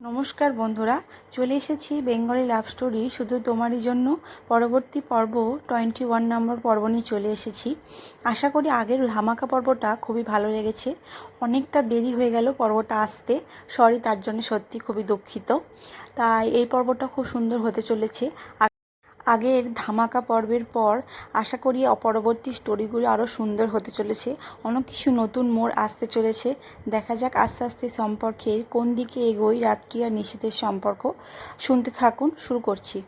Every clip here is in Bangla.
নমস্কার বন্ধুরা, চলে এসেছি বেঙ্গলি লাভ স্টোরি শুধু তোমারই জন্য। পরবর্তী পর্ব টোয়েন্টি ওয়ান নম্বর পর্ব নিয়ে চলে এসেছি। আশা করি আগের ধামাকা পর্বটা খুবই ভালো লেগেছে। অনেকটা দেরি হয়ে গেল পর্বটা আসতে। সরি তার জন্য সত্যি খুবই দুঃখিত। তাই এই পর্বটা খুব সুন্দর হতে চলেছে। আগের ধামাকা পর্বের পর আশা করি অপরবর্তী স্টোরিগুলো আরও সুন্দর হতে চলেছে। অনেক কিছু নতুন মোড় আসতে চলেছে। দেখা যাক আস্তে আস্তে সম্পর্কের কোন দিকে এগোই রাত্রি আর নিশীথের সম্পর্ক। শুনতে থাকুন, শুরু করছি।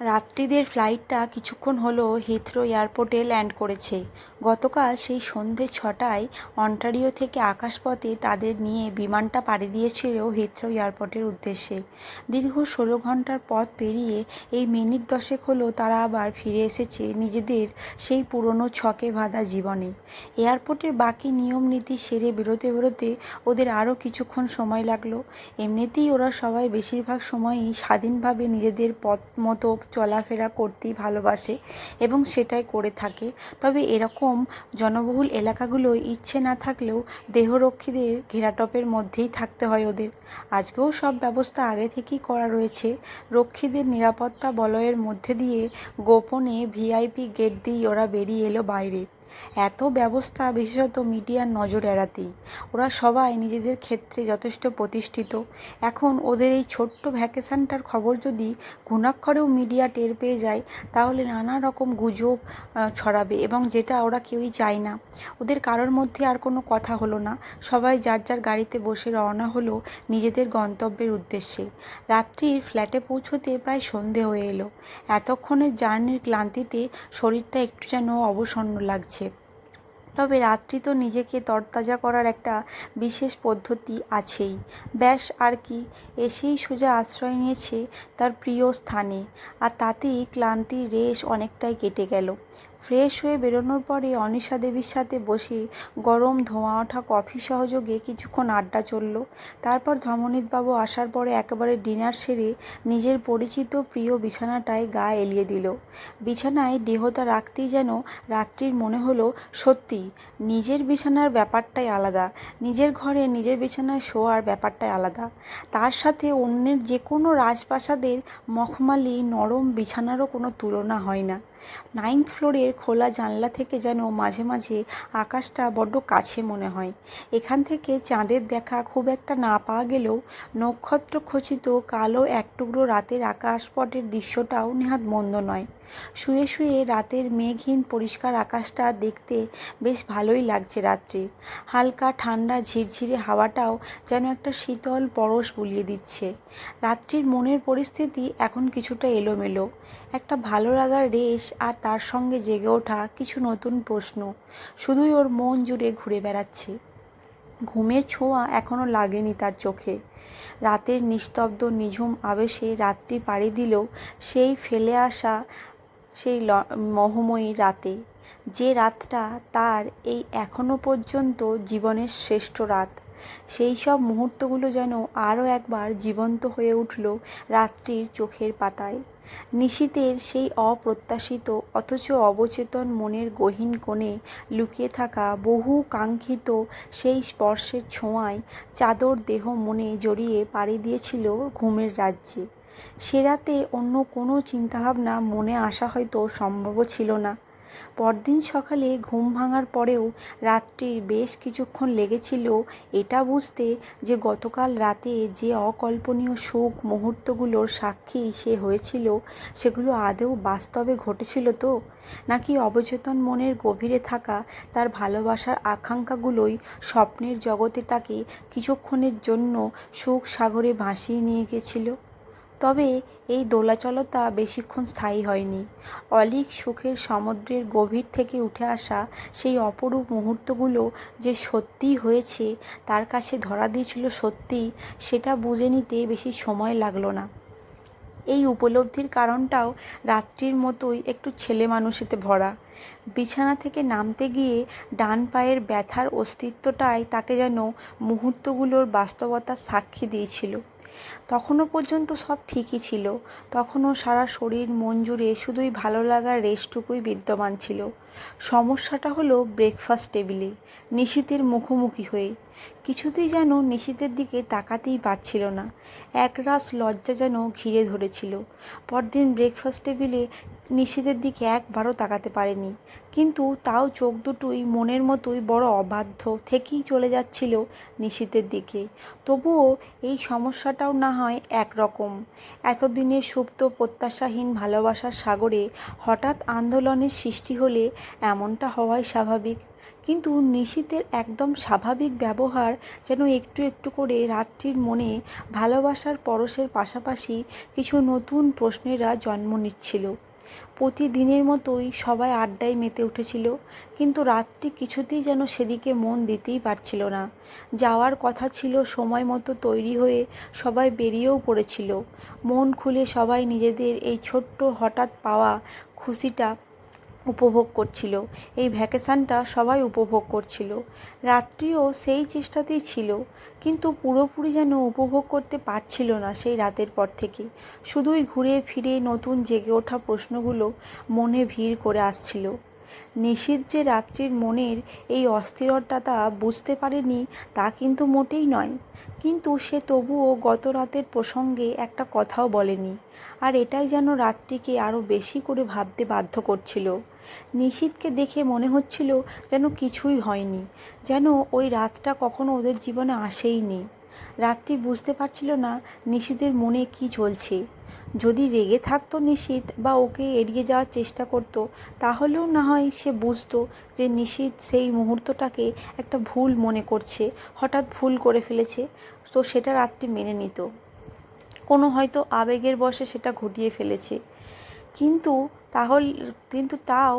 রাত্রিদের ফ্লাইটটা কিছুক্ষণ হলো হিথ্রো এয়ারপোর্টে ল্যান্ড করেছে। গতকাল সেই সন্ধে ছটায় অন্টারিও থেকে আকাশপথে তাদের নিয়ে বিমানটা পাড়ি দিয়েছিল হিথ্রো এয়ারপোর্টের উদ্দেশ্যে। দীর্ঘ ষোলো ঘণ্টার পথ পেরিয়ে এই মিনিট দশেক হলো তারা আবার ফিরে এসেছে নিজেদের সেই পুরনো ছকে বাঁধা জীবনে। এয়ারপোর্টের বাকি নিয়ম নীতি সেরে বেরোতে বেরোতে ওদের আরও কিছুক্ষণ সময় লাগল। এমনিতেই ওরা সবাই বেশিরভাগ সময়ই স্বাধীনভাবে নিজেদের পথ মতো চলাফেরা করতেই ভালোবাসে এবং সেটাই করে থাকে। তবে এরকম জনবহুল এলাকাগুলো ইচ্ছে না থাকলেও দেহরক্ষীদের ঘেরাটপের মধ্যেই থাকতে হয় ওদের। আজকেও সব ব্যবস্থা আগে থেকেই করা রয়েছে। রক্ষীদের নিরাপত্তা বলয়ের মধ্যে দিয়ে গোপনে ভিআইপি গেট দিয়ে ওরা বেরিয়ে এলো বাইরে। এত ব্যবস্থা বিশেষত মিডিয়ার নজর এড়াতেই। ওরা সবাই নিজেদের ক্ষেত্রে যথেষ্ট প্রতিষ্ঠিত। এখন ওদের এই ছোট্ট ভ্যাকেশানটার খবর যদি ঘুণাক্ষরেও মিডিয়া টের পেয়ে যায়, তাহলে নানা রকম গুজব ছড়াবে এবং যেটা ওরা কেউই চায় না। ওদের কারোর মধ্যে আর কোনো কথা হলো না। সবাই যার যার গাড়িতে বসে রওনা হলো নিজেদের গন্তব্যের উদ্দেশ্যে। রাত্রির ফ্ল্যাটে পৌঁছতে প্রায় সন্ধে হয়ে এলো। এতক্ষণের জার্নির ক্লান্তিতে শরীরটা একটু যেন অবসন্ন লাগছে। তবে রাত্রি তো নিজেকে তরতাজা করার একটা বিশেষ পদ্ধতি আছেই। ব্যাস, আর কি। এসেই সোজা আশ্রয় নিয়েছে তার প্রিয় স্থানে। আর তাতেই ক্লান্তির রেশ অনেকটাই কেটে গেল। ফ্রেশ হয়ে বেরোনোর পরে অনিশা দেবীর সাথে বসে গরম ধোঁয়া ওঠা কফি সহযোগে কিছুক্ষণ আড্ডা চলল। তারপর ধমনীতবাবু আসার পরে একেবারে ডিনার সেরে নিজের পরিচিত প্রিয় বিছানাটায় গা এলিয়ে দিল। বিছানায় দেহতা রাখতেই যেন রাত্রির মনে হলো, সত্যি, নিজের বিছানার ব্যাপারটাই আলাদা, নিজের ঘরে নিজের বিছানায় শোয়ার ব্যাপারটাই আলাদা। তার সাথে অন্যের যে কোনো রাজপ্রাসাদের মখমালি নরম বিছানারও কোনো তুলনা হয় না। নাইন্থ ফ্লোরের খোলা জানলা থেকে যেন মাঝে মাঝে আকাশটা বড্ড কাছে মনে হয়। এখান থেকে চাঁদের দেখা খুব একটা না পাওয়া গেলেও নক্ষত্র খচিত কালো এক টুকরো রাতের আকাশপটের দৃশ্যটাও নেহাত মন্দ নয়। শুয়ে শুয়ে রাতের মেঘহীন পরিষ্কার আকাশটা দেখতে বেশ ভালোই লাগছে রাত্রি। হালকা ঠান্ডা ঝিরঝিরে হাওয়াটাও যেন একটা শীতল পরশ বুলিয়ে দিচ্ছে। রাত্রির মনের পরিস্থিতি এখন কিছুটা এলোমেলো। একটা ভালো লাগার রেশ আর তার সঙ্গে জেগে ওঠা কিছু নতুন প্রশ্ন। শুধুই ওর মন জুড়ে ঘুরে বেড়াচ্ছে। ঘুমের ছোঁয়া এখনও লাগেনি তার চোখে। রাতের নিস্তব্ধ নিঝুম আবেশে রাত্রি পাড়ি দিলেও সেই ফেলে আসা সেই মহময়ী রাতে। যে রাতটা তার এই এখনও পর্যন্ত জীবনের শ্রেষ্ঠ রাত। সেই সব মুহূর্তগুলো যেন আরও একবার জীবন্ত হয়ে উঠল রাত্রির চোখের পাতায়। নিশীতের সেই অপ্রত্যাশিত অথচ অবচেতন মনের গহীন কোণে লুকিয়ে থাকা বহু কাঙ্ক্ষিত সেই স্পর্শের ছোঁয়ায় চাদর দেহ মনে জড়িয়ে পাড়ি দিয়েছিল ঘুমের রাজ্যে। সে রাতে অন্য কোনো চিন্তাভাবনা মনে আসা হয়তো সম্ভবও ছিল না। পরদিন সকালে ঘুম ভাঙার পরেও রাত্রির বেশ কিছুক্ষণ লেগেছিল এটা বুঝতে যে গতকাল রাতে যে অকল্পনীয় সুখ মুহূর্তগুলোর সাক্ষী সে হয়েছিল, সেগুলো আদৌ বাস্তবে ঘটেছিল তো? নাকি অবচেতন মনের গভীরে থাকা তার ভালোবাসার আকাঙ্ক্ষাগুলোই স্বপ্নের জগতে তাকে কিছুক্ষণের জন্য সুখ সাগরে ভাসিয়ে নিয়ে গেছিল? তবে এই দোলাচলতা বেশিক্ষণ স্থায়ী হয়নি। অলিক সুখের সমুদ্রের গভীর থেকে উঠে আসা সেই অপরূপ মুহূর্তগুলো যে সত্যিই হয়েছে, তার কাছে ধরা দিয়েছিল সত্যি, সেটা বুঝে নিতে বেশি সময় লাগল না। এই উপলব্ধির কারণটাও রাত্রির মতোই একটু ছেলে মানুষেতে ভরা। বিছানা থেকে নামতে গিয়ে ডান পায়ের ব্যথার অস্তিত্বটাই তাকে যেন মুহূর্তগুলোর বাস্তবতার সাক্ষী দিয়েছিল। তখনও পর্যন্ত সব ঠিকই ছিল। তখনও সারা শরীর মন জুড়ে শুধুই ভালো লাগার রেশটুকুই বিদ্যমান ছিল। সমস্যাটা হলো ব্রেকফাস্ট টেবিলে নিশীতের মুখোমুখি হয়ে। কিছুতেই যেন নিশীতের দিকে তাকাতেই পারছিল না। একরাশ লজ্জা যেন ঘিরে ধরেছিল। পরদিন ব্রেকফাস্ট টেবিলে নিশীতের দিকে একবারও তাকাতে পারেনি। কিন্তু তাও চোখ দুটোই মনের মতোই বড় অবাধ্য থেকেই চলে যাচ্ছিল নিশীতের দিকে। তবুও এই সমস্যাটাও না হয় একরকম। এতদিনের সুপ্ত প্রত্যাশাহীন ভালোবাসার সাগরে হঠাৎ আন্দোলনের সৃষ্টি হলে এমনটা হওয়াই স্বাভাবিক। কিন্তু নিশীতের একদম স্বাভাবিক ব্যবহার যেন একটু একটু করে রাত্রির মনে ভালোবাসার পরশের পাশাপাশি কিছু নতুন প্রশ্নেরা জন্ম নিচ্ছিল। প্রতিদিনের মতোই সবাই আড্ডায় মেতে উঠেছিল, কিন্তু রাত্রি কিছুতেই যেন সেদিকে মন দিতেই পারছিল না। যাওয়ার কথা ছিল সময় মতো তৈরি হয়ে সবাই বেরিয়েও পড়েছিল। মন খুলে সবাই নিজেদের এই ছোট্ট হঠাৎ পাওয়া খুশিটা উপভোগ করছিল। এই ভ্যাকেশানটা সবাই উপভোগ করছিল। রাত্রিও সেই চেষ্টাতেই ছিল, কিন্তু পুরোপুরি যেন উপভোগ করতে পারছিল না সেই রাতের পর থেকে। শুধুই ঘুরে ফিরে নতুন জেগে ওঠা প্রশ্নগুলো মনে ভিড় করে আসছিল। নিশীত যে রাত্রির মনের এই অস্থিরতাটা বুঝতে পারেনি তা কিন্তু মোটেই নয়। কিন্তু সে তবুও গত রাতের প্রসঙ্গে একটা কথাও বলেনি। আর এটাই যেন রাত্রিকে আরও বেশি করে ভাবতে বাধ্য করছিল। নিশীতকে দেখে মনে হচ্ছিল যেন কিছুই হয়নি, যেন ওই রাতটা কখনো ওদের জীবনে আসেই আসেইনি রাত্রি বুঝতে পারছিল না নিশীতের মনে কি চলছে। যদি রেগে থাকতো নিশীত বা ওকে এড়িয়ে যাওয়ার চেষ্টা করতো, তাহলেও না হয় সে বুঝতো যে নিশীত সেই মুহূর্তটাকে একটা ভুল মনে করছে, হঠাৎ ভুল করে ফেলেছে, তো সেটা রাত্রি মেনে নিত। কোনো হয়তো আবেগের বশে সেটা ঘটিয়ে ফেলেছে। কিন্তু তাহলে, কিন্তু তাও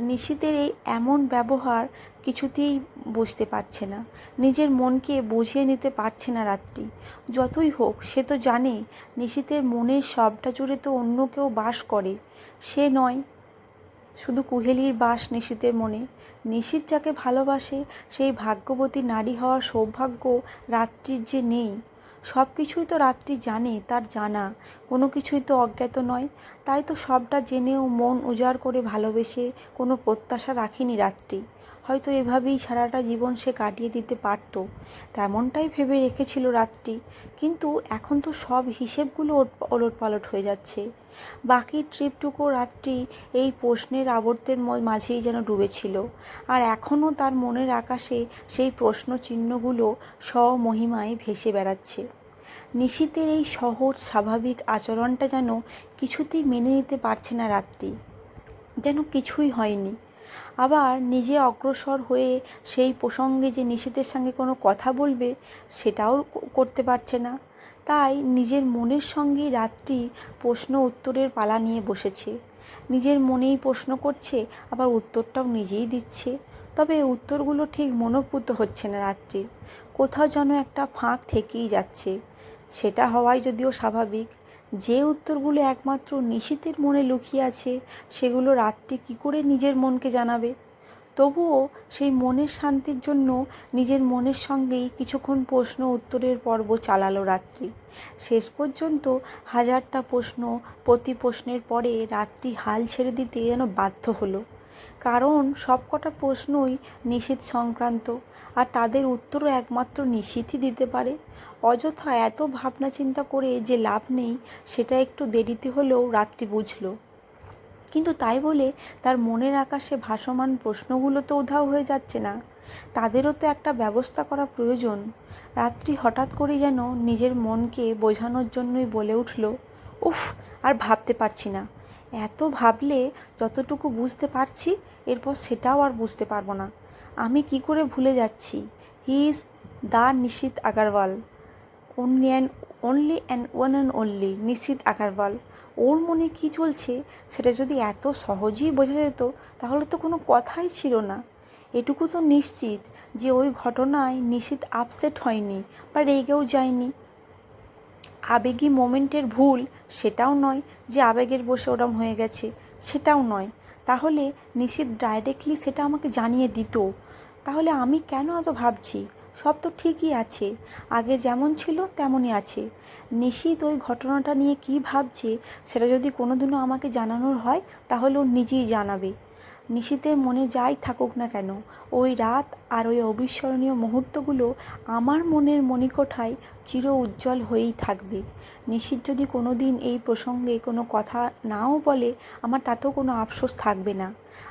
নিশীতের এই এমন ব্যবহার কিছুতেই বুঝতে পারছে না। নিজের মনকে বুঝিয়ে নিতে পারছে না রাত্রি। যতই হোক, সে তো জানে নিশীতের মনের সবটা জুড়ে তো অন্য কেউ বাস করে। সে নয়, শুধু কুহেলির বাস নিশীতের মনে। নিশীত যাকে ভালোবাসে, সেই ভাগ্যবতী নারী হওয়ার সৌভাগ্য রাত্রির যে নেই। সব কিছুই তো রাত্রি জানে, তার জানা। কোনো কিছুই তো অজ্ঞাত নয়। তাই তো সবটা জেনেও মন উজাড় করে ভালোবেসে কোনো প্রত্যাশা রাখিনি রাত্রি। হয়তো এভাবেই সারাটা জীবন সে কাটিয়ে দিতে পারত। তেমনটাই ভেবে রেখেছিল রাত্রি কিন্তু এখন তো সব হিসেবগুলো ওলট পালট হয়ে যাচ্ছে। বাকি ট্রিপটুকু রাত্রি এই প্রশ্নের আবর্তের মাঝেই যেন ডুবেছিল। আর এখনও তার মনের আকাশে সেই প্রশ্ন চিহ্নগুলো স্বমহিমায় ভেসে বেড়াচ্ছে। নিশীতের এই সহজ, স্বাভাবিক আচরণটা যেন কিছুতেই মেনে নিতে পারছে না রাত্রি যেন কিছুই হয়নি। আবার নিজে অগ্রসর হয়ে সেই প্রসঙ্গে যে নিশীতের সঙ্গে কোনো কথা বলবে, সেটাও করতে পারছে না। তাই নিজের মনের সঙ্গেই রাত্রি প্রশ্ন উত্তরের পালা নিয়ে বসেছে। নিজের মনেই প্রশ্ন করছে, আবার উত্তরটাও নিজেই দিচ্ছে। তবে উত্তরগুলো ঠিক মনোপুত হচ্ছে না রাত্রির। কোথাও যেন একটা ফাঁক থেকেই যাচ্ছে। সেটা হওয়াই যদিও স্বাভাবিক। যে উত্তরগুলো একমাত্র নিশীতের মনে লুকিয়ে আছে, সেগুলো রাত্রি কী করে নিজের মনকে জানাবে? তবুও সেই মনের শান্তির জন্য নিজের মনের সঙ্গেই কিছুক্ষণ প্রশ্ন উত্তরের পর্ব চালালো রাত্রি। শেষ পর্যন্ত হাজারটা প্রশ্ন প্রতি প্রশ্নের পরে রাত্রি হাল ছেড়ে দিতে যেন বাধ্য হলো। কারণ সবকটা প্রশ্নই নিষেধ সংক্রান্ত, আর তাদের উত্তরও একমাত্র নিষিদ্ধই দিতে পারে। অযথা এত ভাবনা চিন্তা করে যে লাভ নেই, সেটা একটু দেরিতে হলেও রাত্রি বুঝলো। কিন্তু তাই বলে তার মনের আকাশে ভাসমান প্রশ্নগুলো তো উধাও হয়ে যাচ্ছে না। তাদেরও তো একটা ব্যবস্থা করা প্রয়োজন। রাত্রি হঠাৎ করে যেন নিজের মনকে বোঝানোর জন্যই বলে উঠল, উফ, আর ভাবতে পারছি না। এত ভাবলে যতটুকু বুঝতে পারছি, এরপর সেটাও আর বুঝতে পারব না। আমি কি করে ভুলে যাচ্ছি? He is the Nishit Agarwal. Only and only and one and only Nishit Agarwal ওর মনে কি চলছে? সেটা যদি এত সহজেই বোঝা যেত, তাহলে তো কোনো কথাই ছিল না। এটুকু তো নিশ্চিত যে ওই ঘটনায় নিশিত আপসেট হয়নি বা রেগেও যায়নি। আবেগী মোমেন্টের ভুল সেটাও নয় যে আবেগের বসে ওরম হয়ে গেছে, সেটাও নয়। তাহলে নিশিত ডাইরেক্টলি সেটা আমাকে জানিয়ে দিত। তাহলে আমি কেন এত ভাবছি? সব তো ঠিকই আছে। আগে যেমন ছিল, তেমনই আছে। নিশিত ওই ঘটনাটা নিয়ে কি ভাবছে, সেটা যদি কোনোদিনও আমাকে জানানোর হয়, তাহলে ও নিজেই জানাবে। নিশীতের মনে যাই থাকুক না কেন, ওই রাত আর ওই অবিস্মরণীয় মুহূর্তগুলো আমার মনের মণিকোঠায় চির উজ্জ্বল হয়েই থাকবে। নিশীত যদি কোনো দিন এই প্রসঙ্গে কোনো কথা নাও বলে, আমার তাতেও কোনো আফসোস থাকবে না।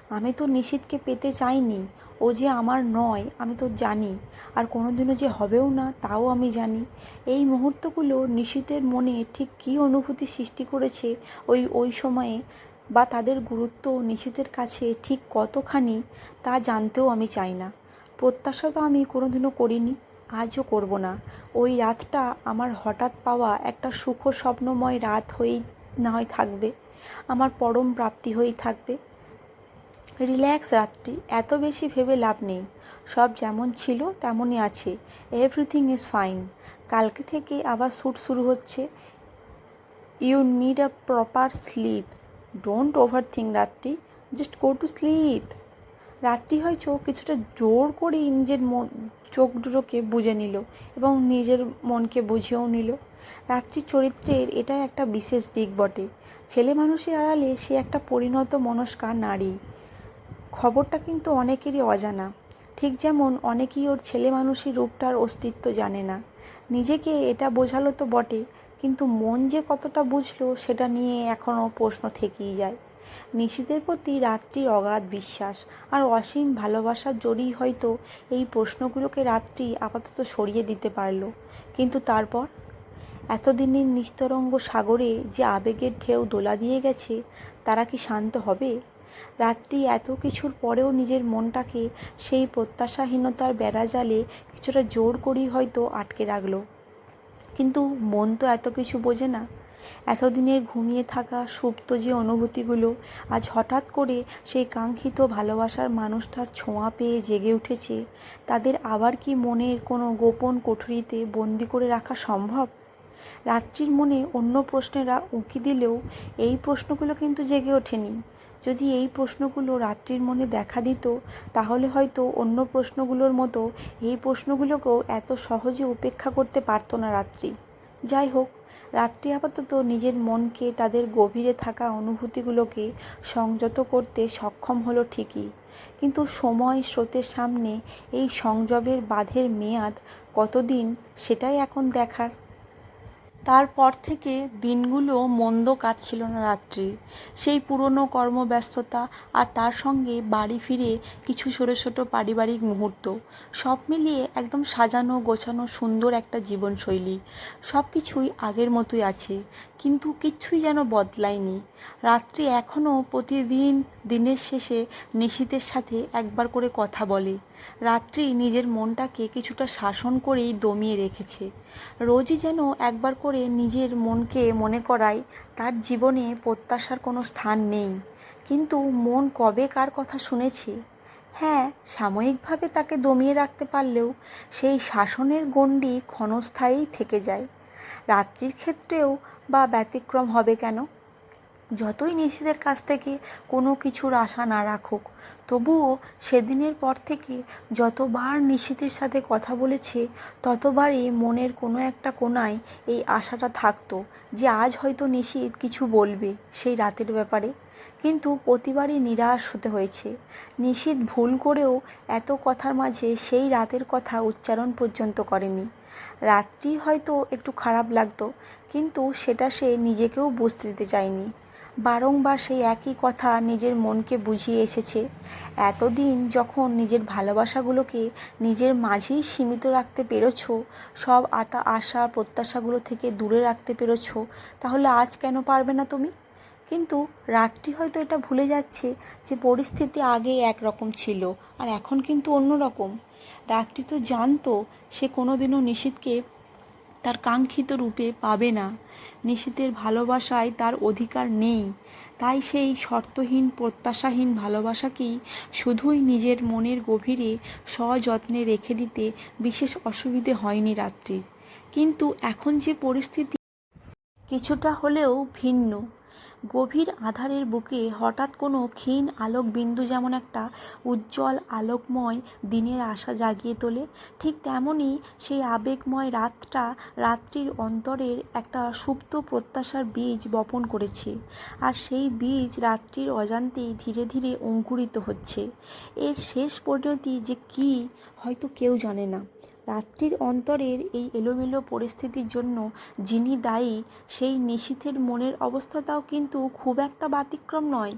আমি তো নিশীতকে পেতে চাইনি, ও যে আমার নয়, আমি তো জানি, আর কোনোদিনও যে হবেও না, তাও আমি জানি। এই মুহূর্তগুলো নিশীতের মনে ঠিক কী অনুভূতি সৃষ্টি করেছে ওই ওই সময়ে বা তাদের গুরুত্ব নিশীতের কাছে ঠিক কতখানি তা জানতেও আমি চাই না। প্রত্যাশা তো আমি কোনোদিনও করিনি, আজও করব না। ওই রাতটা আমার হঠাৎ পাওয়া একটা সুখ স্বপ্নময় রাত হয়েই না হয় থাকবে, আমার পরম প্রাপ্তি হয়েই থাকবে। রিল্যাক্স রাত্রি এত বেশি ভেবে লাভ নেই। সব যেমন ছিল তেমনই আছে এভরিথিং ইজ ফাইন কালকে থেকে আবার শ্যুট শুরু হচ্ছে। You need a proper sleep don't overthink Ratri just go to sleep Ratri হয়তো কিছুটা জোর করেই নিজের মন, চোখ দুটোকে বুঝে নিল এবং নিজের মনকে বুঝেও নিল। রাত্রির চরিত্রের এটা একটা বিশেষ দিক বটে। ছেলে মানুষের আড়ালে সে একটা পরিণত মনস্কা নারী। খবরটা কিন্তু অনেকেরই অজানা। ঠিক যেমন অনেকেই ওর ছেলে মানুষের রূপটার অস্তিত্ব জানে না। নিজেকে এটা বোঝালো তো বটে কিন্তু মন যে কতটা বুঝলো, সেটা নিয়ে এখনও প্রশ্ন থেকেই যায়। নিশীতের প্রতি রাত্রির অগাধ বিশ্বাস আর অসীম ভালোবাসার জড়িয়ে হয়তো এই প্রশ্নগুলোকে রাত্রি আপাতত সরিয়ে দিতে পারল। কিন্তু তারপর? এতদিনের নিস্তরঙ্গ সাগরে যে আবেগের ঢেউ দোলা দিয়ে গেছে, তারা কি শান্ত হবে? রাত্রি এত কিছুর পরেও নিজের মনটাকে সেই প্রত্যাশাহীনতার বেড়াজালে কিছুটা জোর করেই হয়তো আটকে রাখল। কিন্তু মন তো এত কিছু বোঝে না। এতদিনের ঘুমিয়ে থাকা সুপ্ত যে অনুভূতিগুলো, আজ হঠাৎ করে সেই কাঙ্ক্ষিত ভালোবাসার মানুষটার ছোঁয়া পেয়ে জেগে উঠেছে, তাদের আবার কি মনের কোনো গোপন কোঠরিতে বন্দি করে রাখা সম্ভব? রাত্রির মনে অন্য প্রশ্নেরা উঁকি দিলেও এই প্রশ্নগুলো কিন্তু জেগে ওঠেনি। যদি এই প্রশ্নগুলো রাত্রির মনে দেখা দিত, তাহলে হয়তো অন্য প্রশ্নগুলোর মতো এই প্রশ্নগুলোকেও এত সহজে উপেক্ষা করতে পারতো না রাত্রি। যাই হোক, রাত্রি আপাতত নিজের মনকে, তাদের গভীরে থাকা অনুভূতিগুলোকে সংযত করতে সক্ষম হলো ঠিকই। কিন্তু সময় স্রোতের সামনে এই সংযমের বাঁধের মেয়াদ কতদিন, সেটাই এখন দেখার। তারপর থেকে দিনগুলো মন্দ কাটছিল না রাত্রি। সেই পুরনো কর্মব্যস্ততা আর তার সঙ্গে বাড়ি ফিরে কিছু ছোটো ছোটো পারিবারিক মুহূর্ত, সব মিলিয়ে একদম সাজানো গোছানো সুন্দর একটা জীবনশৈলী। সব কিছুই আগের মতোই আছে, কিন্তু কিচ্ছুই যেন বদলায়নি। রাত্রি এখনও প্রতিদিন দিনের শেষে নিশীতের সাথে একবার করে কথা বলে। রাত্রি নিজের মনটাকে কিছুটা শাসন করেই দমিয়ে রেখেছে। রোজই যেন একবার করে নিজের মনকে মনে করায়, তার জীবনে প্রত্যাশার কোনো স্থান নেই। কিন্তু মন কবে কার কথা শুনেছে? হ্যাঁ সাময়িকভাবে তাকে দমিয়ে রাখতে পারলেও সেই শাসনের গণ্ডি ক্ষণস্থায়ী থেকে যায়। রাত্রির ক্ষেত্রেও বা ব্যতিক্রম হবে কেন? যতই নিশীদের কাছ থেকে কোনো কিছুর আশা না রাখুক, তবুও সেদিনের পর থেকে যতবার নিশীতের সাথে কথা বলেছে, ততবারই মনের কোনো একটা কোনায় এই আশাটা থাকতো যে আজ হয়তো নিশীত কিছু বলবে সেই রাতের ব্যাপারে। কিন্তু প্রতিবারই নিরাশ হতে হয়েছে। নিশীত ভুল করেও এত কথার মাঝে সেই রাতের কথা উচ্চারণ পর্যন্ত করেনি। রাত্রি হয়তো একটু খারাপ লাগতো, কিন্তু সেটা সে নিজেকেও বুঝতে দিতে চায়নি। বারংবার সেই একই কথা নিজের মনকে বুঝিয়ে এসেছে। এতদিন যখন নিজের ভালোবাসাগুলোকে নিজের মাঝেই সীমিত রাখতে পেরেছ, সব আতা আশা প্রত্যাশাগুলো থেকে দূরে রাখতে পেরেছ, তাহলে আজ কেন পারবে না তুমি? কিন্তু রাত্রি হয়তো এটা ভুলে যাচ্ছে যে পরিস্থিতি আগে একরকম ছিল আর এখন কিন্তু অন্য রকম রাত্রি তো জানতো, সে কোনোদিনও নিশীথকে তার কাঙ্ক্ষিত রূপে পাবে না। নিশীতের ভালোবাসায় তার অধিকার নেই। তাই সেই শর্তহীন, প্রত্যাশাহীন ভালোবাসাকেই শুধুই নিজের মনের গভীরে সযত্নে রেখে দিতে বিশেষ অসুবিধে হয়নি রাত্রির। কিন্তু এখন যে পরিস্থিতি, কিছুটা হলেও ভিন্ন। গভীর আঁধারের বুকে হঠাৎ কোনো ক্ষীণ আলোক বিন্দু যেমন একটা উজ্জ্বল আলোকময় দিনের আশা জাগিয়ে তোলে, ঠিক তেমনই সেই আবেগময় রাতটা রাত্রির অন্তরের একটা সুপ্ত প্রত্যাশার বীজ বপন করেছে। আর সেই বীজ রাত্রির অজান্তেই ধীরে ধীরে অঙ্কুরিত হচ্ছে। এর শেষ পরিণতি যে কী, হয়তো কেউ জানে না। রাত্রির অন্তরের এই এলোমেলো পরিস্থিতির জন্য যিনি দায়ী, সেই নিশীথের মনের অবস্থাটাও কিন্তু খুব একটা ব্যতিক্রম নয়।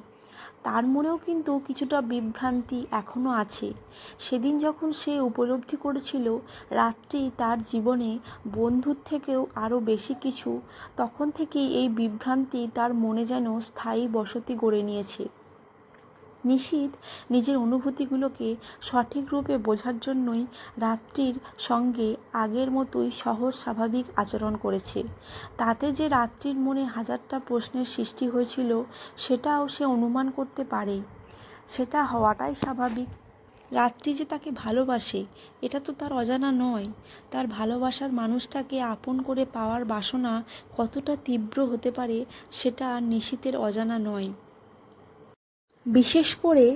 তার মনেও কিন্তু কিছুটা বিভ্রান্তি এখনও আছে। সেদিন যখন সে উপলব্ধি করেছিল রাত্রি তার জীবনে বন্ধুর থেকেও আরও বেশি কিছু, তখন থেকেই এই বিভ্রান্তি তার মনে যেন স্থায়ী বসতি গড়ে নিয়েছে। নিশীথ নিজের অনুভূতিগুলোকে সঠিক রূপে বোঝার জন্যই রাত্রির সঙ্গে আগের মতোই সহজ স্বাভাবিক আচরণ করেছে। তাতে যে রাত্রির মনে হাজারটা প্রশ্নের সৃষ্টি হয়েছিল, সেটাও সে অনুমান করতে পারে। সেটা হওয়াটাই স্বাভাবিক। রাত্রি যে তাকে ভালোবাসে, এটা তো তার অজানা নয়। তার ভালোবাসার মানুষটাকে আপন করে পাওয়ার বাসনা কতটা তীব্র হতে পারে, সেটা নিশীথের অজানা নয়। বিশেষ করে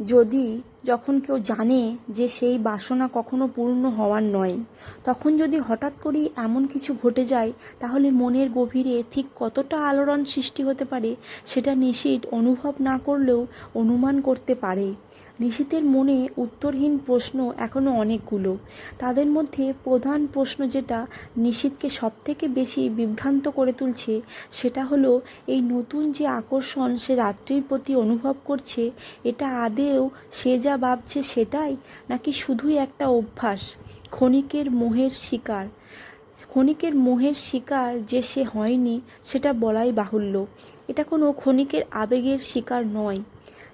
যদি যখন কেউ জানে যে সেই বাসনা কখনো পূর্ণ হওয়ার নয়, তখন যদি হঠাৎ করেই এমন কিছু ঘটে যায়, তাহলে মনের গভীরে ঠিক কতটা আলোড়ন সৃষ্টি হতে পারে সেটা নিশীট অনুভব না করলেও অনুমান করতে পারে। নিশীতের মনে উত্তরহীন প্রশ্ন এখনও অনেকগুলো। তাদের মধ্যে প্রধান প্রশ্ন যেটা নিশীথকে সবথেকে বেশি বিভ্রান্ত করে তুলছে, সেটা হলো, এই নতুন যে আকর্ষণ সে রাত্রির প্রতি অনুভব করছে, এটা আদেও সে যা ভাবছে সেটাই? নাকি শুধুই একটা অভ্যাস? ক্ষণিকের মোহের শিকার। ক্ষণিকের মোহের শিকার যে সে হয়নি, সেটা বলাই বাহুল্য। এটা কোনো ক্ষণিকের আবেগের শিকার নয়।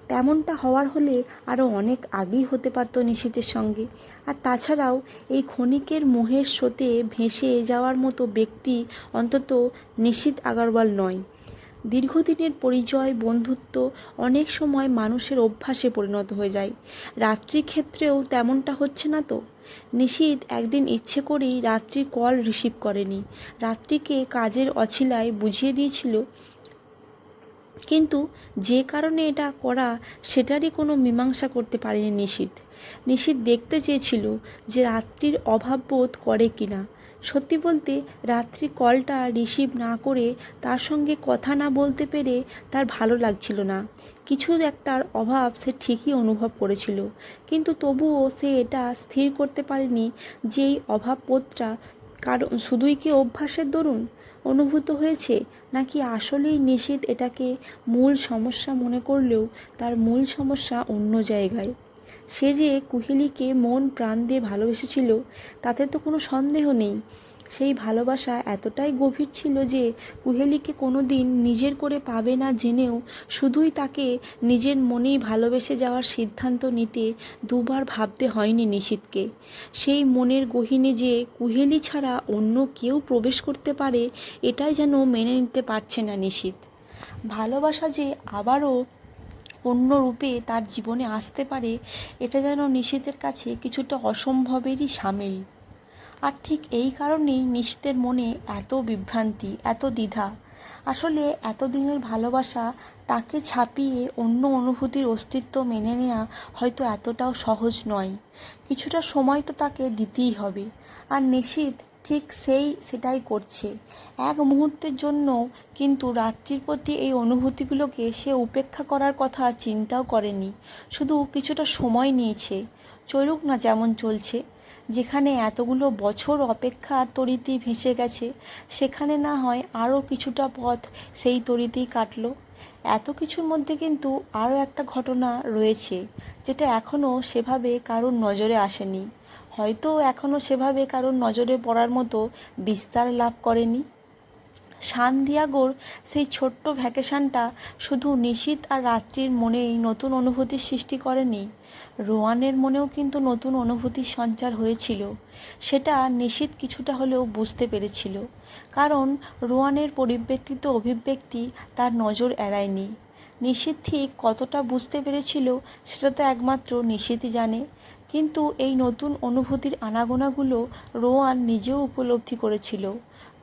তেমনটা হওয়ার হলে আরও অনেক আগেই হতে পারত নিশীতের সঙ্গে। আর তাছাড়াও, এই ক্ষণিকের মোহের স্রোতে ভেসে যাওয়ার মতো ব্যক্তি অন্তত নিশীত আগারওয়াল নয়। দীর্ঘদিনের পরিচয়, বন্ধুত্ব অনেক সময় মানুষের অভ্যাসে পরিণত হয়ে যায়। রাত্রির ক্ষেত্রেও তেমনটা হচ্ছে না তো? নিশীত একদিন ইচ্ছে করেই রাত্রির কল রিসিভ করেনি। রাত্রিকে কাজের অছিলায় বুঝিয়ে দিয়েছিল। কিন্তু যে কারণে এটা করা সেটারই কোনো মীমাংসা করতে পারেনি নিশীত নিশীত দেখতে চেয়েছিল যে রাত্রির অভাব বোধ করে কিনা। সত্যি বলতে রাত্রি কলটা রিসিভ না করে তার সঙ্গে কথা না বলতে পেরে তার ভালো লাগছিল না। কিছু একটার অভাব সে ঠিকই অনুভব করেছিল। কিন্তু তবুও সে এটা স্থির করতে পারেনি যে এই অভাববোধটা কারণ শুধুই কি অভ্যাসের দরুন অনুভূত হয়েছে? নাকি আসলেই নিশীত এটাকে মূল সমস্যা মনে করলেও তার মূল সমস্যা অন্য জায়গায়? সে যে কুহেলিকে মন প্রাণ দিয়ে ভালোবেসেছিল, তাতে তো কোনো সন্দেহ নেই। সেই ভালোবাসা এতটাই গভীর ছিল যে কুহেলিকে কোনো দিন নিজের করে পাবে না জেনেও শুধুই তাকে নিজের মনেই ভালোবেসে যাওয়ার সিদ্ধান্ত নিতে দুবার ভাবতে হয়নি নিশীথকে সেই মনের গহীনে যে কুহেলি ছাড়া অন্য কেউ প্রবেশ করতে পারে, এটাই যেন মেনে নিতে পারছে না নিশীথ ভালোবাসা যে আবারও অন্য রূপে তার জীবনে আসতে পারে, এটা যেন নিশীথের কাছে কিছুটা অসম্ভবেরই সামিল। আর ঠিক এই কারণেই নিশীথের মনে এত বিভ্রান্তি, এত দ্বিধা। আসলে এতদিনের ভালোবাসা তাকে ছাপিয়ে অন্য অনুভূতির অস্তিত্ব মেনে নেওয়া হয়তো এতটাও সহজ নয়। কিছুটা সময় তো তাকে দিতেই হবে। আর নিশীথ ঠিক সেই সেটাই করছে। এক মুহূর্তের জন্য কিন্তু রাত্রির প্রতি এই অনুভূতিগুলোকে সে উপেক্ষা করার কথা চিন্তাও করেনি। শুধু কিছুটা সময় নিয়েছে। চলুক না যেমন চলছে। যেখানে এতগুলো বছর অপেক্ষার তরিতেই ভেসে গেছে, সেখানে না হয় আরও কিছুটা পথ সেই তরিতেই কাটলো। এত কিছুর মধ্যে কিন্তু আরও একটা ঘটনা রয়েছে, যেটা এখনও সেভাবে কারোর নজরে আসেনি। হয়তো এখনও সেভাবে কারোর নজরে পড়ার মতো বিস্তার লাভ করেনি। সানদিয়াগোর সেই ছোট্ট ভ্যাকেশনটা শুধু নিশীত আর রাত্রির মনেই নতুন অনুভূতির সৃষ্টি করেনি। রোয়ানের মনেও কিন্তু নতুন অনুভূতির সঞ্চার হয়েছিল। সেটা নিশীত কিছুটা হলেও বুঝতে পেরেছিল। কারণ রোয়ানের পরিব্যক্তিত অভিব্যক্তি তার নজর এড়ায়নি। নিশীত ঠিক কতটা বুঝতে পেরেছিল সেটা তো একমাত্র নিশীতই জানে। কিন্তু এই নতুন অনুভূতির আনাগোনাগুলো রোয়ান নিজেও উপলব্ধি করেছিল।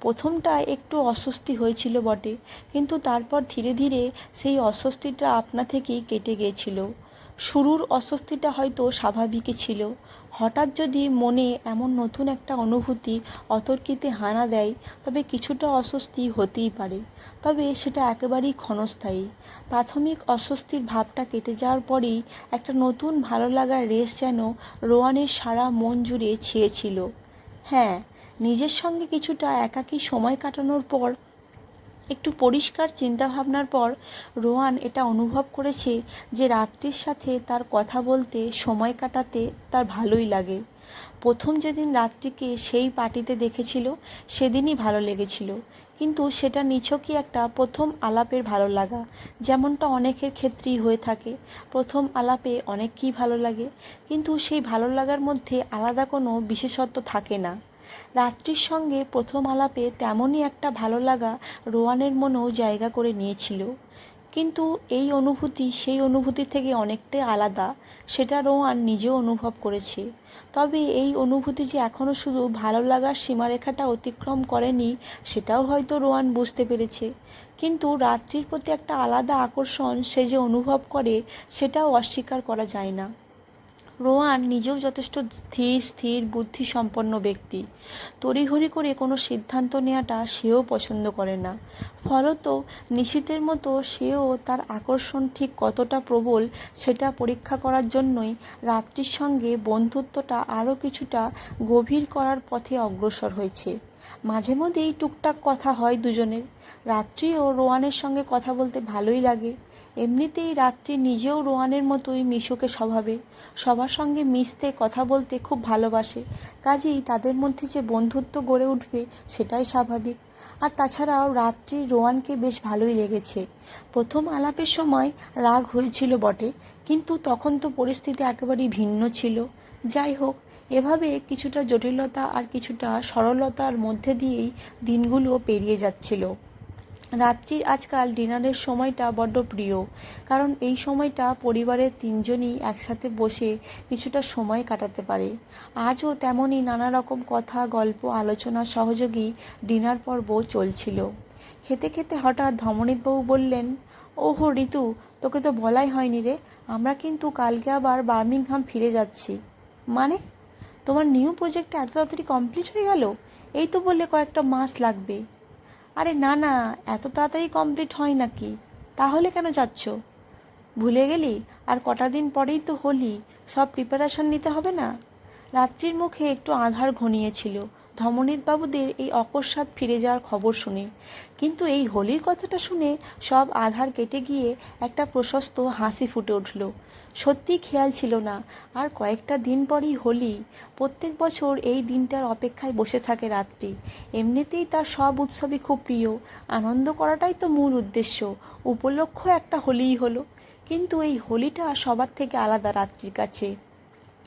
প্রথমটা একটু অস্বস্তি হয়েছিল বটে, কিন্তু তারপর ধীরে ধীরে সেই অস্বস্তিটা আপনা থেকেই কেটে গিয়েছিল। শুরুর অস্বস্তিটা হয়তো স্বাভাবিকই ছিল হঠাৎ যদি মনে এমন নতুন একটা অনুভূতি অতর্কিতে হানা দেয়, তবে কিছুটা অস্বস্তি হতেই পারে। তবে সেটা একেবারেই ক্ষণস্থায়ী। প্রাথমিক অস্বস্তির ভাবটা কেটে যাওয়ার পরেই একটা নতুন ভালো লাগার রেস যেন রোয়ানের সারা মন জুড়ে ছেয়েছিল। হ্যাঁ নিজের সঙ্গে কিছুটা একাকী সময় কাটানোর পর একটু পরিষ্কার চিন্তাভাবনার পর রোয়ান এটা অনুভব করেছে যে রাত্রির সাথে তার কথা বলতে সময় কাটাতে তার ভালোই লাগে। প্রথম যেদিন রাত্রিকে সেই পার্টিতে দেখেছিল, সেদিনই ভালো লেগেছিল। কিন্তু সেটা নিছকই একটা প্রথম আলাপের ভালো লাগা, যেমনটা অনেকের ক্ষেত্রেই হয়ে থাকে। প্রথম আলাপে অনেককেই ভালো লাগে, কিন্তু সেই ভালো লাগার মধ্যে আলাদা কোনো বিশেষত্ব থাকে না। রাত্রির সঙ্গে প্রথম আলাপে তেমনই একটা ভালো লাগা রোয়ানের মনেও জায়গা করে নিয়েছিল। কিন্তু এই অনুভূতি সেই অনুভূতি থেকে অনেকটাই আলাদা, সেটা রোয়ান নিজেও অনুভব করেছে। তবে এই অনুভূতি যে এখনও শুধু ভালো লাগার সীমারেখাটা অতিক্রম করেনি, সেটাও হয়তো রোয়ান বুঝতে পেরেছে। কিন্তু রাত্রির প্রতি একটা আলাদা আকর্ষণ সে যে অনুভব করে, সেটাও অস্বীকার করা যায় না। রোয়ান নিজেও যথেষ্ট ধীর, স্থির, বুদ্ধিসম্পন্ন ব্যক্তি। তড়িঘড়ি করে কোনো সিদ্ধান্ত নেওয়াটা সেও পছন্দ করে না। ফলত নিশীতের মতো সেও তার আকর্ষণ ঠিক কতটা প্রবল সেটা পরীক্ষা করার জন্যই রাত্রির সঙ্গে বন্ধুত্বটা আরও কিছুটা গভীর করার পথে অগ্রসর হয়েছে। মাঝে মধ্যেই টুকটাক কথা হয় দুজনের। রাত্রিও রোয়ানের সঙ্গে কথা বলতে ভালোই লাগে। এমনিতেই রাত্রি নিজেও রোয়ানের মতোই মিশুকে স্বভাবে। সবার সঙ্গে মিশতে, কথা বলতে খুব ভালোবাসে। কাজেই তাদের মধ্যে যে বন্ধুত্ব গড়ে উঠবে সেটাই স্বাভাবিক। আর তাছাড়াও রাত্রি রোয়ানকে বেশ ভালোই লেগেছে। প্রথম আলাপের সময় রাগ হয়েছিল বটে, কিন্তু তখন তো পরিস্থিতি একেবারেই ভিন্ন ছিল। যাই হোক, এভাবে কিছুটা জটিলতা আর কিছুটা সরলতার মধ্যে দিয়েই দিনগুলো পেরিয়ে যাচ্ছিল। রাত্রির আজকাল ডিনারের সময়টা বড্ড প্রিয়, কারণ এই সময়টা পরিবারের তিনজনই একসাথে বসে কিছুটা সময় কাটাতে পারে। আজও তেমনই নানা রকম কথা, গল্প, আলোচনা, সহযোগী ডিনার পর্ব চলছিল। খেতে খেতে হঠাৎ ধমনীতবাবু বললেন, ওহো ঋতু, তোকে তো বলাই হয়নি রে, আমরা কিন্তু কালকে আবার বার্মিংহাম ফিরে যাচ্ছি। মানে? তোমার নিউ প্রজেক্টটা এত তাড়াতাড়ি কমপ্লিট হয়ে গেল? এই তো বললে কয়েকটা মাস লাগবে। আরে না না, এত তাড়াতাড়ি কমপ্লিট হয় নাকি? তাহলে কেন যাচ্ছ? ভুলে গেলি? আর কটা দিন পরেই তো হোলি। সব প্রিপারেশন নিতে হবে না? রাত্রির মুখে একটু আধার ঘনিয়েছিল। বাবুদের এই অকস্মাৎ ফিরে যাওয়ার খবর শুনে। কিন্তু এই হোলির কথাটা শুনে সব আধার কেটে গিয়ে একটা প্রশস্ত হাসি ফুটে উঠল। সত্যি খেয়াল ছিল না, আর কয়েকটা দিন পরই হোলি। প্রত্যেক বছর এই দিনটার অপেক্ষায় বসে থাকে রাত্রি। এমনিতেই তার সব উৎসবই খুব প্রিয়। আনন্দ করাটাই তো মূল উদ্দেশ্য। উপলক্ষ একটা হোলিই হলো। কিন্তু এই হোলিটা সবার থেকে আলাদা রাত্রির কাছে।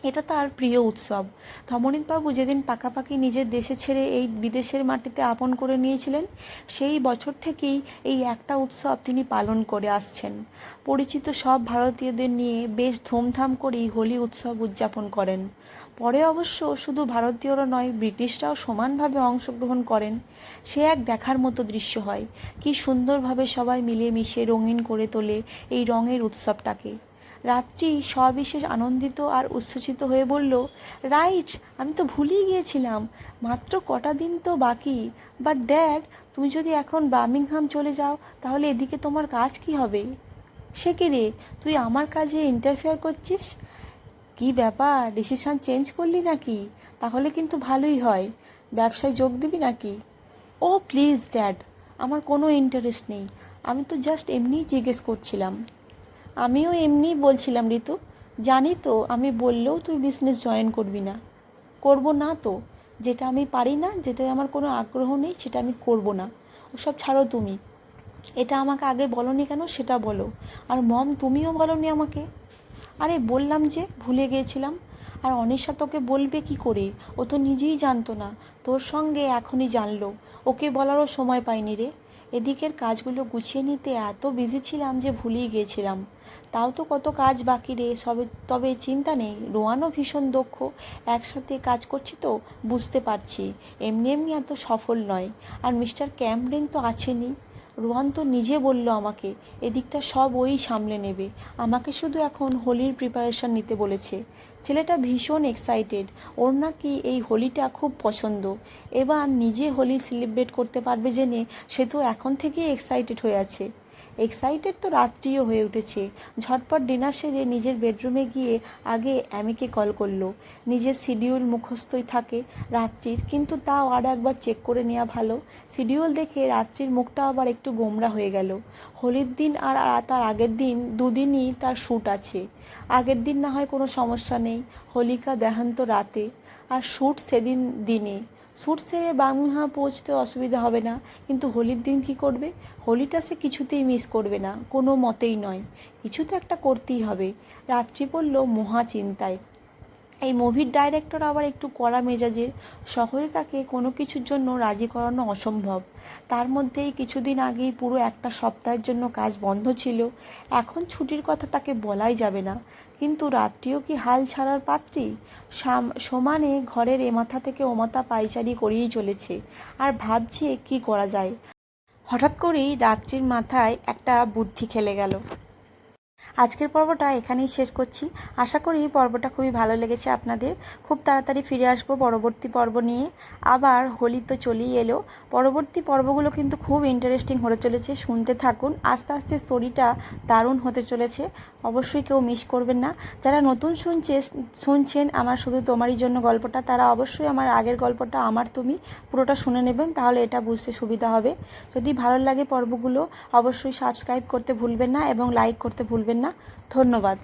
এটা তার প্রিয় উৎসব। ধমনীতবাবু যেদিন পাকাপাকি নিজের দেশে ছেড়ে এই বিদেশের মাটিতে আপন করে নিয়েছিলেন, সেই বছর থেকেই এই একটা উৎসব তিনি পালন করে আসছেন। পরিচিত সব ভারতীয়দের নিয়ে বেশ ধুমধাম করেই হোলি উৎসব উদযাপন করেন। পরে অবশ্য শুধু ভারতীয়রা নয়, ব্রিটিশরাও সমানভাবে অংশগ্রহণ করেন। সে এক দেখার মতো দৃশ্য হয়। কি সুন্দরভাবে সবাই মিলেমিশে রঙিন করে তোলে এই রঙের উৎসবটাকে। রাত্রি সবিশেষ আনন্দিত আর উচ্ছ্বসিত হয়ে বলল, রাইট, আমি তো ভুলেই গিয়েছিলাম। মাত্র কটা দিন তো বাকি। বাট ড্যাড, তুমি যদি এখন বার্মিংহাম চলে যাও, তাহলে এদিকে তোমার কাজ কি হবে? সে কি রে? তুই আমার কাজে ইন্টারফেয়ার করছিস? কি ব্যাপার? ডিসিশন চেঞ্জ করলি নাকি? তাহলে কিন্তু ভালোই হয়। ব্যবসায় যোগ দিবি নাকি? ও প্লিজ ড্যাড, আমার কোনো ইন্টারেস্ট নেই। আমি তো জাস্ট এমনিই জিজ্ঞেস করছিলাম। আমিও এমনিই বলছিলাম, ঋতু, জানি তো, আমি বললেও তুই বিজনেস জয়েন করবি না। করব না তো, যেটা আমি পারি না যেটা আমার কোনো আগ্রহ নেই, সেটা আমি করব না। ওসব ছাড়ো তুমি। এটা আমাকে আগে বলনি কেন, সেটা বলো। আর মম, তুমিও বলনি আমাকে। আরে, বললাম যে, ভুলে গিয়েছিলাম। আর অনিশা তোকে বলবে কি করে? ও তো নিজেই জানতো না। তোর সঙ্গে এখনই জানলো। ওকে বলারও সময় পাইনি রে। এদিকের কাজগুলো গুছিয়ে নিতে এত বিজি ছিলাম যে ভুলেই গিয়েছিলাম। তাও তো কত কাজ বাকি রে, সবে, তবে চিন্তা নেই। রোয়ানও ভীষণ দক্ষ, একসাথে কাজ করছি তো বুঝতে পারছি। এমনি এমনি এত সফল নয়। আর মিস্টার ক্যামব্রেন তো আছেনই। রোহান তো নিজে বলল আমাকে, এদিকটা সব ওই সামলে নেবে। আমাকে শুধু এখন হোলির প্রিপারেশন নিতে বলেছে। ছেলেটা ভীষণ এক্সাইটেড ওর নাকি এই হোলিটা খুব পছন্দ। এবার নিজে হোলি সেলিব্রেট করতে পারবে জেনে সে তো এখন থেকেই এক্সাইটেড হয়ে আছে। এক্সাইটেড তো রাত্রিও হয়ে উঠেছে। ঝটপট ডিনার সেরে নিজের বেডরুমে গিয়ে আগে অ্যামিকে কল করল। নিজের শিডিউল মুখস্থই থাকে রাত্রির, কিন্তু তাও আর একবার চেক করে নেওয়া ভালো। শিডিউল দেখে রাত্রির মুখটা আবার একটু গোমরা হয়ে গেল। হোলির দিন আর তার আগের দিন দুদিনই তার শ্যুট আছে। আগের দিন না হয় কোনো সমস্যা নেই। হোলিকা দেহান্ত রাতে। আর শ্যুট সেদিন দিনে। শ্যুট সেরে বার্মিংহাম পৌঁছতে অসুবিধা হবে না। কিন্তু হোলির দিন কি করবে? হোলিটা সে কিছুতেই মিস করবে না, কোনো মতেই নয়। কিছু তো একটা করতেই হবে। রাত্রি পড়ল মহা চিন্তায়। এই মুভির ডাইরেক্টর আবার একটু কড়া মেজাজের সহজে তাকে কোনো কিছুর জন্য রাজি করানো অসম্ভব। তার মধ্যেই কিছুদিন আগেই পুরো একটা সপ্তাহের জন্য কাজ বন্ধ ছিল। এখন ছুটির কথা তাকে বলাই যাবে না। কিন্তু রাত্রিও কি হাল ছাড়ার পাত্রী? সাম- সমানে ঘরের এ মাথা থেকে ও মাথা পাইচারি করেই চলেছে। আর ভাবছে কি করা যায়? হঠাৎ করেই রাত্রির মাথায় একটা বুদ্ধি খেলে গেল। আজকের পর্বটা এখানেই শেষ করছি। আশা করি পর্বটা খুবই ভালো লেগেছে আপনাদের। খুব তাড়াতাড়ি ফিরে আসব পরবর্তী পর্ব নিয়ে। আবার হোলি তো চলেই এলো। পরবর্তী পর্বগুলো কিন্তু খুব ইন্টারেস্টিং হতে চলেছে। শুনতে থাকুন। আস্তে আস্তে স্টোরিটা দারুণ হতে চলেছে। অবশ্যই কেউ মিস করবেন না। যারা নতুন শুনছে, শুনছেন আমার শুধু তোমারই জন্য গল্পটা, তারা অবশ্যই আমার আগের গল্পটা, আমার তুমি পুরোটা শুনে নেবেন, তাহলে এটা বুঝতে সুবিধা হবে। যদি ভালো লাগে পর্বগুলো, অবশ্যই সাবস্ক্রাইব করতে ভুলবেন না এবং লাইক করতে ভুলবেন না। ধন্যবাদ।